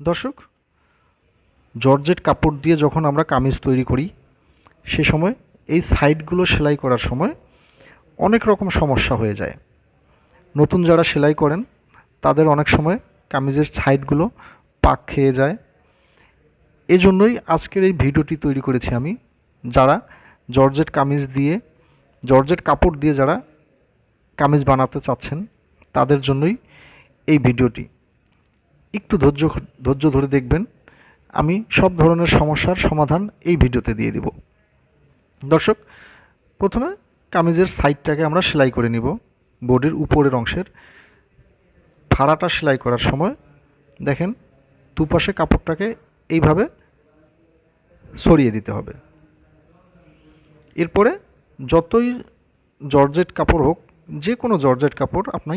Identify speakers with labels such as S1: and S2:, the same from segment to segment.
S1: দর্শক, জর্জেট কাপড় দিয়ে যখন আমরা কামিজ তৈরি করি, সে সময় এই সাইডগুলো সেলাই করার সময় অনেক রকম সমস্যা হয়ে যায়। নতুন যারা সেলাই করেন, তাদের অনেক সময় কামিজের সাইডগুলো পাক খেয়ে যায়। এজন্যই আজকের এই ভিডিওটি তৈরি করেছি আমি। যারা জর্জেট কামিজ দিয়ে, জর্জেট কাপড় দিয়ে যারা কামিজ বানাতে চাচ্ছেন, তাদের জন্যই এই ভিডিওটি। একটু ধৈর্য ধৈর্য ধরে দেখবেন, আমি সব ধরনের সমস্যার সমাধান এই ভিডিওতে দিয়ে দিব। দর্শক, প্রথমে কামিজের সাইডটাকে আমরা সেলাই করে নিব, বোর্ডের উপরের অংশের। ফাড়াটা সেলাই করার সময় দেখেন, দুপাশে কাপড়টাকে এইভাবে সরিয়ে দিতে হবে। এরপরে যতই জর্জেট কাপড় হোক, যে কোনো জর্জেট কাপড় আপনি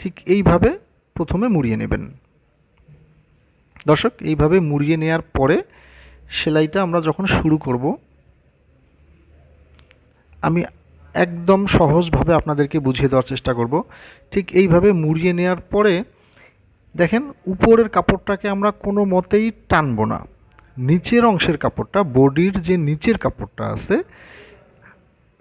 S1: ঠিক এইভাবে প্রথমে মুড়িয়ে নেবেন। দর্শক, এইভাবে মুড়িয়ে নেওয়ার পরে সেলাইটা আমরা যখন শুরু করব, আমি একদম সহজভাবে আপনাদেরকে বুঝিয়ে দেওয়ার চেষ্টা করব। ঠিক এইভাবে মুড়িয়ে নেওয়ার পরে দেখেন, উপরের কাপড়টাকে আমরা কোনো মতেই টানবো না। নিচের অংশের কাপড়টা, বডির যে নিচের কাপড়টা আছে,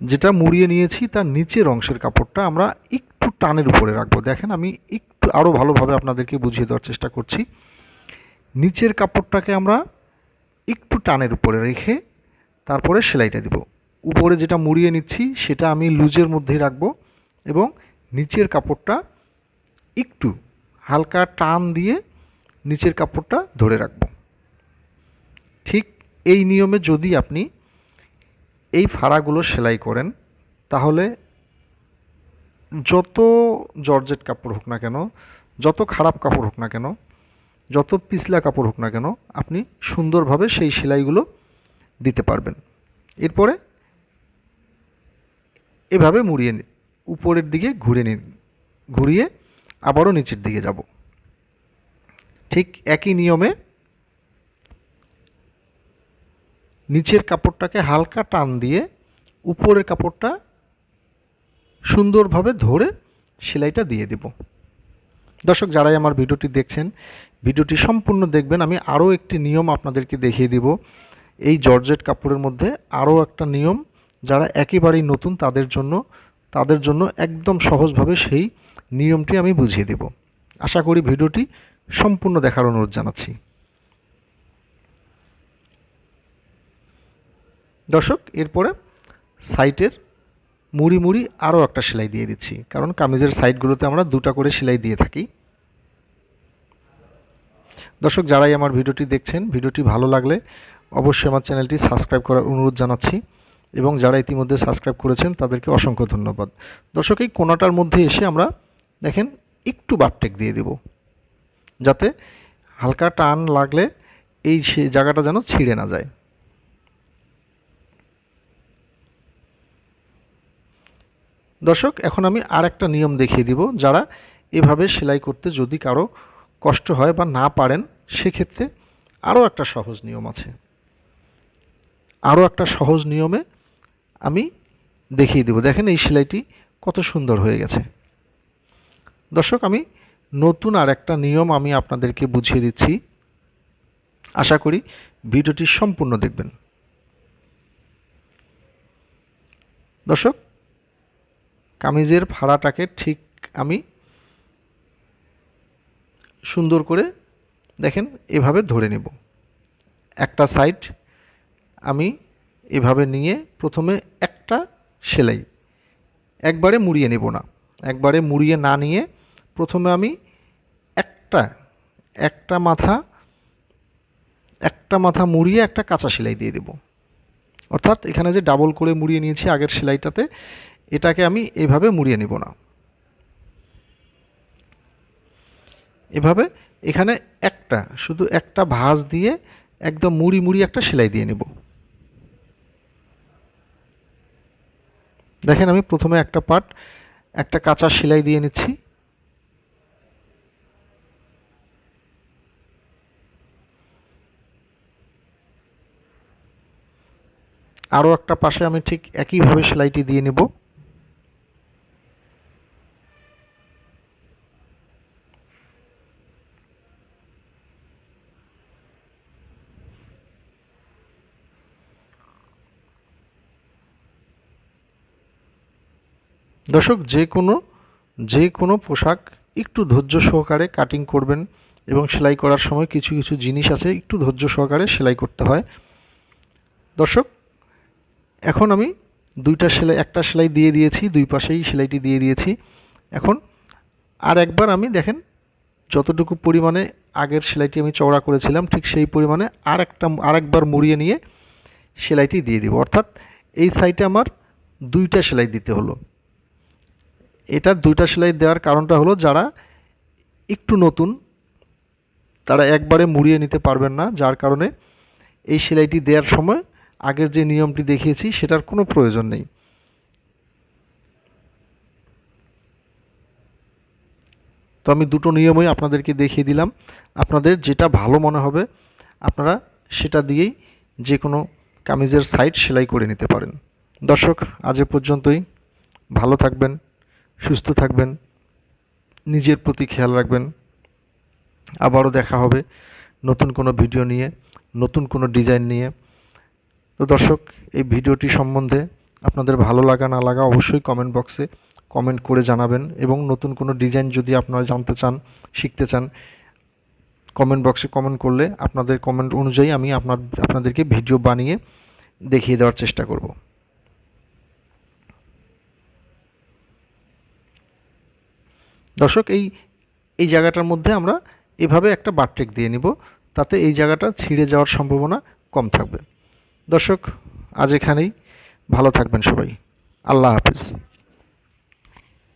S1: যেটা মুড়িয়ে নিয়েছি তার নিচের অংশের কাপড়টা আমরা একটু টানের উপরে রাখব। দেখেন, আমি একটু আরও ভালোভাবে আপনাদেরকে বুঝিয়ে দেওয়ার চেষ্টা করছি। নিচের কাপড়টাকে আমরা একটু টানের উপরে রেখে তারপরে সেলাইটা দিব। উপরে যেটা মুড়িয়ে নিচ্ছি, সেটা আমি লুজের মধ্যেই রাখব এবং নিচের কাপড়টা একটু হালকা টান দিয়ে নিচের কাপড়টা ধরে রাখব। ঠিক এই নিয়মে যদি আপনি এই ফাড়াগুলো সেলাই করেন, তাহলে যত জর্জেট কাপড় হোক না কেন, যত খারাপ কাপড় হোক না কেন যত পিছলা কাপড় হোক না কেন, আপনি সুন্দরভাবে সেই সেলাইগুলো দিতে পারবেন। এরপরে এভাবে মুড়িয়ে নিন উপরের দিকে ঘুরে নিন, ঘুরিয়ে আবারও নিচের দিকে যাব। ঠিক একই নিয়মে নিচের কাপড়টাকে হালকা টান দিয়ে উপরের কাপড়টা সুন্দরভাবে ধরে সেলাইটা দিয়ে দেব। দর্শক, যারাই আমার ভিডিওটি দেখছেন, ভিডিওটি সম্পূর্ণ দেখবেন। আমি আরও একটি নিয়ম আপনাদেরকে দেখিয়ে দিব। এই জর্জেট কাপড়ের মধ্যে আরও একটা নিয়ম, যারা একেবারেই নতুন তাদের জন্য তাদের জন্য একদম সহজভাবে সেই নিয়মটি আমি বুঝিয়ে দেব। আশা করি ভিডিওটি সম্পূর্ণ দেখার অনুরোধ জানাচ্ছি। দর্শক, এরপরে সাইটের মুড়ি মুড়ি আরও একটা সেলাই দিয়ে দিচ্ছি। কারণ কামিজের সাইডগুলোতে আমরা দুটা করে সেলাই দিয়ে থাকি। দর্শক, যারাই আমার ভিডিওটি দেখছেন, ভিডিওটি ভালো লাগলে অবশ্যই আমার চ্যানেলটি সাবস্ক্রাইব করার অনুরোধ জানাচ্ছি এবং যারা ইতিমধ্যে সাবস্ক্রাইব করেছেন, তাদেরকে অসংখ্য ধন্যবাদ। দর্শক, এই কোনাটার মধ্যে এসে আমরা দেখেন একটু বারটেক দিয়ে দেব, যাতে হালকা টান লাগলে এই জায়গাটা যেন ছিঁড়ে না যায়। দর্শক, এখন আমি আর একটা নিয়ম দেখিয়ে দিব, যারা এভাবে সেলাই করতে যদি কারও কষ্ট হয় বা না পারেন, সেক্ষেত্রে আরও একটা সহজ নিয়ম আছে। আরও একটা সহজ নিয়মে আমি দেখিয়ে দেব। দেখেন এই সেলাইটি কত সুন্দর হয়ে গেছে। দর্শক, আমি নতুন আর একটা নিয়ম আমি আপনাদেরকে বুঝিয়ে দিচ্ছি। আশা করি ভিডিওটি সম্পূর্ণ দেখবেন। দর্শক, কামিজের ফাড়াটাকে ঠিক আমি সুন্দর করে দেখেন, এভাবে ধরে নেব। একটা সাইড আমি এভাবে নিয়ে প্রথমে একটা সেলাই, একবারে মুড়িয়ে নেব না। একবারে মুড়িয়ে না নিয়ে প্রথমে আমি একটা একটা মাথা একটা মাথা মুড়িয়ে একটা কাঁচা সেলাই দিয়ে দেব। অর্থাৎ এখানে যে ডাবল করে মুড়িয়ে নিয়েছি আগের সেলাইটাতে, এটাকে আমি এভাবে মুড়িয়ে নেব না। এভাবে এখানে একটা, শুধু একটা ভাঁজ দিয়ে একদম মুড়ি মুড়ি একটা সেলাই দিয়ে নেব। দেখেন আমি প্রথমে একটা পার্ট একটা কাঁচা সেলাই দিয়ে নিচ্ছি। আরও একটা পাশে আমি ঠিক একইভাবে সেলাইটি দিয়ে নেব। দর্শক, যে কোনো যে কোনো পোশাক একটু ধৈর্য সহকারে কাটিং করবেন এবং সেলাই করার সময় কিছু কিছু জিনিস আছে, একটু ধৈর্য সহকারে সেলাই করতে হয়। দর্শক, এখন আমি দুইটা সেলাই, একটা সেলাই দিয়ে দিয়েছি, দুই পাশেই সেলাইটি দিয়ে দিয়েছি। এখন আর একবার আমি দেখেন, যতটুকু পরিমাণে আগের সেলাইটি আমি চওড়া করেছিলাম, ঠিক সেই পরিমাণে আর একটা আর একবার মুড়িয়ে নিয়ে সেলাইটি দিয়ে দিব। অর্থাৎ এই সাইডে আমার দুইটা সেলাই দিতে হলো। এটার দুইটা সেলাই দেওয়ার কারণটা হলো যারা একটু নতুন, তারা একবারে মুড়িয়ে নিতে পারবেন না, যার কারণে এই সেলাইটি দেওয়ার সময় আগের যে নিয়মটি দেখিয়েছি সেটার কোনো প্রয়োজন নেই। তো আমি দুটো নিয়মই আপনাদেরকে দেখিয়ে দিলাম। আপনাদের যেটা ভালো মনে হবে, আপনারা সেটা দিয়েই যে কোনো কামিজের সাইড সেলাই করে নিতে পারেন। দর্শক, আজ এ পর্যন্তই। ভালো থাকবেন। সুস্থ থাকবেন, নিজের প্রতি খেয়াল রাখবেন। আবারও দেখা হবে নতুন কোনো ভিডিও নিয়ে, নতুন কোনো ডিজাইন নিয়ে। তো দর্শক, এই ভিডিওটি সম্বন্ধে আপনাদের ভালো লাগা না লাগা অবশ্যই কমেন্ট বক্সে কমেন্ট করে জানাবেন এবং নতুন কোনো ডিজাইন যদি আপনারা জানতে চান, শিখতে চান কমেন্ট বক্সে কমেন্ট করলে আপনাদের কমেন্ট অনুযায়ী আমি আপনার, আপনাদেরকে ভিডিও বানিয়ে দেখিয়ে দেওয়ার চেষ্টা করব। দর্শক, এই এই জায়গাটার মধ্যে আমরা এভাবে একটা বারটেক দিয়ে নিব, তাতে এই জায়গাটা ছিঁড়ে যাওয়ার সম্ভাবনা কম থাকবে। দর্শক, আজ এখানেই ভালো থাকবেন সবাই। আল্লাহ হাফিজ।